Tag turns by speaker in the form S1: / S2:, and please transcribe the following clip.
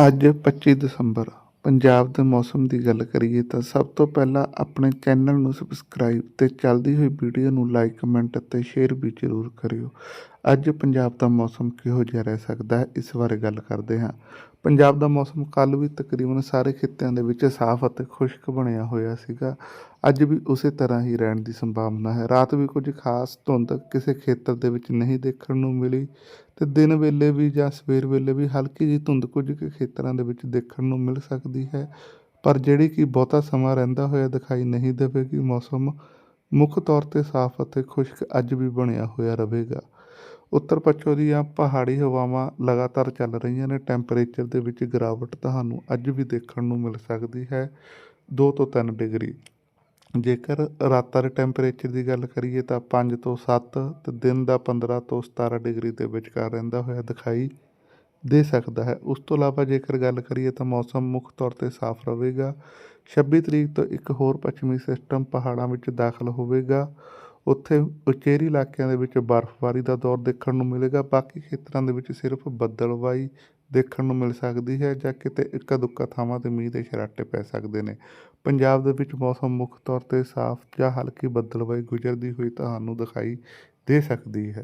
S1: ਅੱਜ 25 ਦਸੰਬਰ, ਪੰਜਾਬ ਦੇ ਮੌਸਮ ਦੀ ਗੱਲ ਕਰੀਏ ਤਾਂ ਸਭ ਤੋਂ ਪਹਿਲਾਂ ਆਪਣੇ ਚੈਨਲ ਨੂੰ ਸਬਸਕ੍ਰਾਈਬ ਤੇ ਚੱਲਦੀ ਹੋਈ ਵੀਡੀਓ ਨੂੰ ਲਾਈਕ ਕਮੈਂਟ ਅਤੇ ਸ਼ੇਅਰ ਵੀ ਜ਼ਰੂਰ ਕਰਿਓ। ਅੱਜ ਪੰਜਾਬ ਦਾ ਮੌਸਮ ਕਿਹੋ ਜਿਹਾ ਰਹਿ ਸਕਦਾ ਹੈ, ਇਸ ਬਾਰੇ ਗੱਲ ਕਰਦੇ ਹਾਂ। ਪੰਜਾਬ ਦਾ ਮੌਸਮ ਕੱਲ੍ਹ ਵੀ ਤਕਰੀਬਨ ਸਾਰੇ ਖਿੱਤਿਆਂ ਦੇ ਵਿੱਚ ਸਾਫ਼ ਅਤੇ ਖੁਸ਼ਕ ਬਣਿਆ ਹੋਇਆ ਸੀਗਾ। ਅੱਜ ਵੀ ਉਸੇ ਤਰ੍ਹਾਂ ਹੀ ਰਹਿਣ ਦੀ ਸੰਭਾਵਨਾ ਹੈ। ਰਾਤ ਵੀ ਕੁਝ ਖਾਸ ਧੁੰਦ ਕਿਸੇ ਖੇਤਰ ਦੇ ਵਿੱਚ ਨਹੀਂ ਦੇਖਣ ਨੂੰ ਮਿਲੀ ਤੇ ਦਿਨ ਵੇਲੇ ਵੀ ਜਾਂ ਸਵੇਰ ਵੇਲੇ ਵੀ ਹਲਕੀ ਜਿਹੀ ਧੁੰਦ ਕੁਝ ਖੇਤਰਾਂ ਦੇ ਵਿੱਚ ਦੇਖਣ ਨੂੰ ਮਿਲ ਸਕਦੀ ਹੈ। ਪਰ ਜਿਹੜੀ ਕਿ ਬਹੁਤਾ ਸਮਾਂ ਰਹਿੰਦਾ ਹੋਇਆ ਦਿਖਾਈ ਨਹੀਂ ਦੇਵੇਗੀ, ਮੌਸਮ ਮੁੱਖ ਤੌਰ ਤੇ ਸਾਫ਼ ਅਤੇ ਖੁਸ਼ਕ ਅੱਜ ਵੀ ਬਣਿਆ ਹੋਇਆ ਰਹੇਗਾ। ਉੱਤਰ ਪੱਛਮ ਦੀਆਂ ਪਹਾੜੀ ਹਵਾਵਾਂ ਲਗਾਤਾਰ ਚੱਲ ਰਹੀਆਂ ਨੇ। ਟੈਂਪਰੇਚਰ ਦੇ ਵਿੱਚ ਗਿਰਾਵਟ ਤੁਹਾਨੂੰ ਅੱਜ ਵੀ ਦੇਖਣ ਨੂੰ ਮਿਲ ਸਕਦੀ ਹੈ 2 ਤੋਂ 3 ਡਿਗਰੀ। ਜੇਕਰ ਰਾਤਾਂ ਦੇ ਟੈਂਪਰੇਚਰ ਦੀ ਗੱਲ ਕਰੀਏ ਤਾਂ 5 ਤੋਂ 7 ਤੇ ਦਿਨ ਦਾ 15 ਤੋਂ 17 ਡਿਗਰੀ ਦੇ ਵਿਚਕਾਰ ਰਹਿੰਦਾ ਹੋਇਆ ਦਿਖਾਈ ਦੇ ਸਕਦਾ ਹੈ। ਉਸ ਤੋਂ ਇਲਾਵਾ ਜੇਕਰ ਗੱਲ ਕਰੀਏ ਤਾਂ ਮੌਸਮ ਮੁੱਖ ਤੌਰ ਤੇ ਸਾਫ਼ ਰਹੇਗਾ। 26 ਤਰੀਕ ਤੋਂ ਇੱਕ ਹੋਰ ਪੱਛਮੀ ਸਿਸਟਮ ਪਹਾੜਾਂ ਵਿੱਚ ਦਾਖਲ ਹੋਵੇਗਾ। ਉੱਥੇ ਉਚੇਰੀ ਇਲਾਕਿਆਂ ਦੇ ਵਿੱਚ ਬਰਫ਼ਬਾਰੀ ਦਾ ਦੌਰ ਦੇਖਣ ਨੂੰ ਮਿਲੇਗਾ। ਬਾਕੀ ਖੇਤਰਾਂ ਦੇ ਵਿੱਚ ਸਿਰਫ ਬੱਦਲਵਾਈ ਦੇਖਣ ਨੂੰ ਮਿਲ ਸਕਦੀ ਹੈ, ਜਾਂ ਕਿਤੇ ਇੱਕਾ ਦੁੱਕਾ ਥਾਵਾਂ ਤੇ ਮੀਂਹ ਦੇ ਛਰਾਟੇ ਪੈ ਸਕਦੇ ਨੇ। ਪੰਜਾਬ ਦੇ ਵਿੱਚ ਮੌਸਮ ਮੁੱਖ ਤੌਰ ਤੇ ਸਾਫ਼ ਜਾਂ ਹਲਕੀ ਬੱਦਲਵਾਈ ਗੁਜ਼ਰਦੀ ਹੋਈ ਤੁਹਾਨੂੰ ਦਿਖਾਈ ਦੇ ਸਕਦੀ ਹੈ।